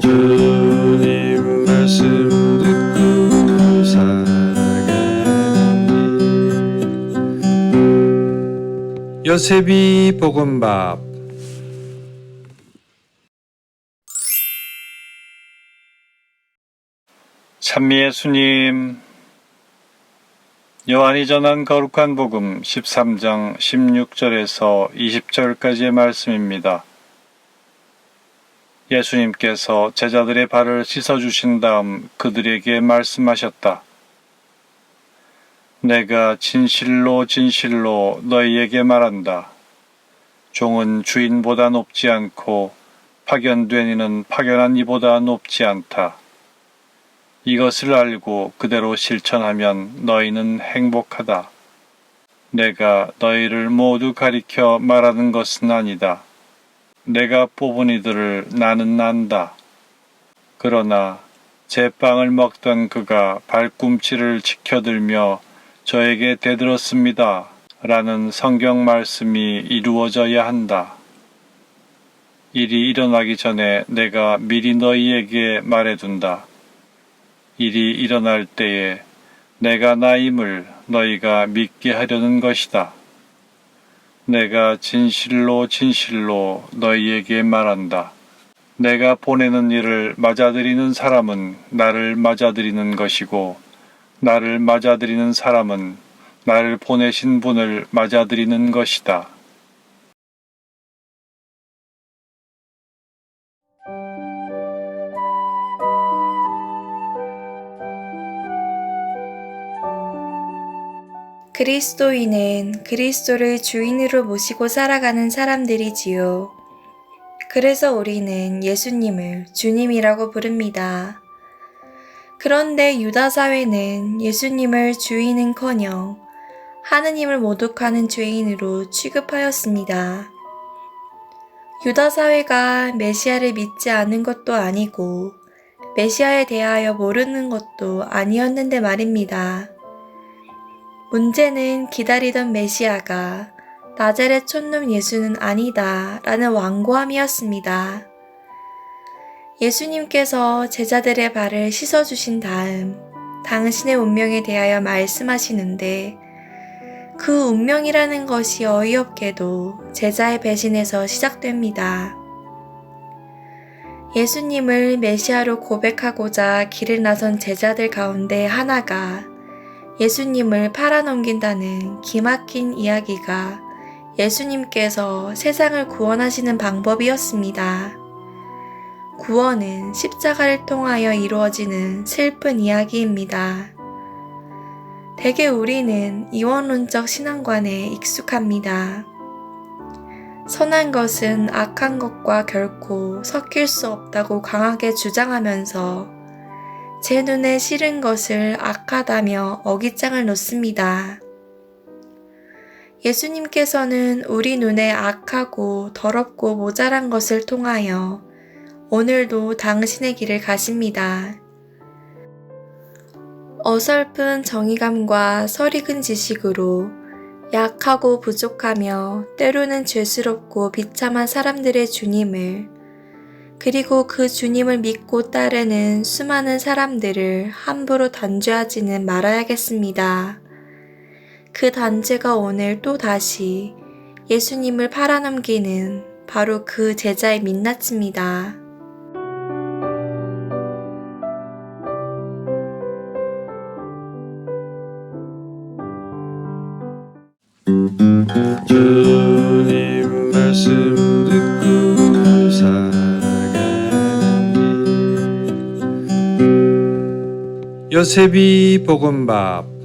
주님 말씀 듣고 살아가니 요셉이 볶음밥 찬미의 수님 요한이 전한 거룩한 복음 13장 16절에서 20절까지의 말씀입니다. 예수님께서 제자들의 발을 씻어주신 다음 그들에게 말씀하셨다. 내가 진실로 진실로 너희에게 말한다. 종은 주인보다 높지 않고 파견된 이는 파견한 이보다 높지 않다. 이것을 알고 그대로 실천하면 너희는 행복하다. 내가 너희를 모두 가리켜 말하는 것은 아니다. 내가 뽑은 이들을 나는 난다. 그러나 제 빵을 먹던 그가 발꿈치를 지켜들며 저에게 대들었습니다. 라는 성경 말씀이 이루어져야 한다. 일이 일어나기 전에 내가 미리 너희에게 말해둔다. 일이 일어날 때에 내가 나임을 너희가 믿게 하려는 것이다. 내가 진실로 진실로 너희에게 말한다. 내가 보내는 일을 맞아들이는 사람은 나를 맞아들이는 것이고, 나를 맞아들이는 사람은 나를 보내신 분을 맞아들이는 것이다. 그리스도인은 그리스도를 주인으로 모시고 살아가는 사람들이지요. 그래서 우리는 예수님을 주님이라고 부릅니다. 그런데 유다 사회는 예수님을 주인은 커녕 하느님을 모독하는 죄인으로 취급하였습니다. 유다 사회가 메시아를 믿지 않은 것도 아니고 메시아에 대하여 모르는 것도 아니었는데 말입니다. 문제는 기다리던 메시아가 나자렛 촌놈 예수는 아니다 라는 완고함이었습니다. 예수님께서 제자들의 발을 씻어주신 다음 당신의 운명에 대하여 말씀하시는데 그 운명이라는 것이 어이없게도 제자의 배신에서 시작됩니다. 예수님을 메시아로 고백하고자 길을 나선 제자들 가운데 하나가 예수님을 팔아넘긴다는 기막힌 이야기가 예수님께서 세상을 구원하시는 방법이었습니다. 구원은 십자가를 통하여 이루어지는 슬픈 이야기입니다. 대개 우리는 이원론적 신앙관에 익숙합니다. 선한 것은 악한 것과 결코 섞일 수 없다고 강하게 주장하면서 제 눈에 싫은 것을 악하다며 어깃장을 놓습니다. 예수님께서는 우리 눈에 악하고 더럽고 모자란 것을 통하여 오늘도 당신의 길을 가십니다. 어설픈 정의감과 설익은 지식으로 약하고 부족하며 때로는 죄스럽고 비참한 사람들의 주님을 그리고 그 주님을 믿고 따르는 수많은 사람들을 함부로 단죄하지는 말아야겠습니다. 그 단죄가 오늘 또 다시 예수님을 팔아넘기는 바로 그 제자의 민낯입니다. 주님 말씀 요셉이 볶음밥